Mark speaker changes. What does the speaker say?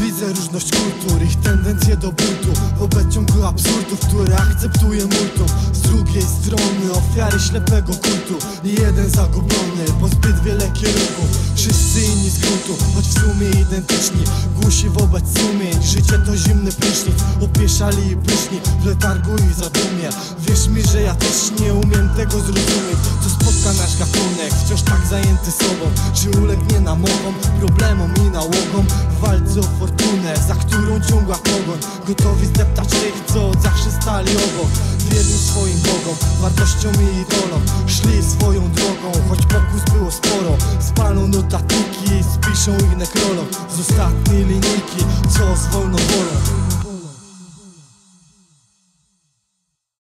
Speaker 1: Różnorodność kultur, ich tendencje do buntu. Wobec ciągu absurdów, które akceptuje multum. Z drugiej strony ofiary ślepego kultu. I jeden zagubiony, bo zbyt wiele kierunków. Wszyscy inni z gruntu, choć w sumie identyczni. Głusi wobec sumień, życie to zimny prysznic. Opieszali i pyszni, w letargu i zadumie. Wierz mi, że ja też nie umiem tego zrozumieć zajęty sobą Czy ulegnie namowom, problemom i nałogom. W walce o fortunę, za którą ciągła pogoń. Gotowi zdeptać tych, co od zawsze stali obok. Wierni swoim bogom, wartościom i idolom. Szli swoją drogą, choć pokus było sporo. Spalą notatniki, spiszą ich nekrolog. Z ostatniej linijki, co z wolną wolą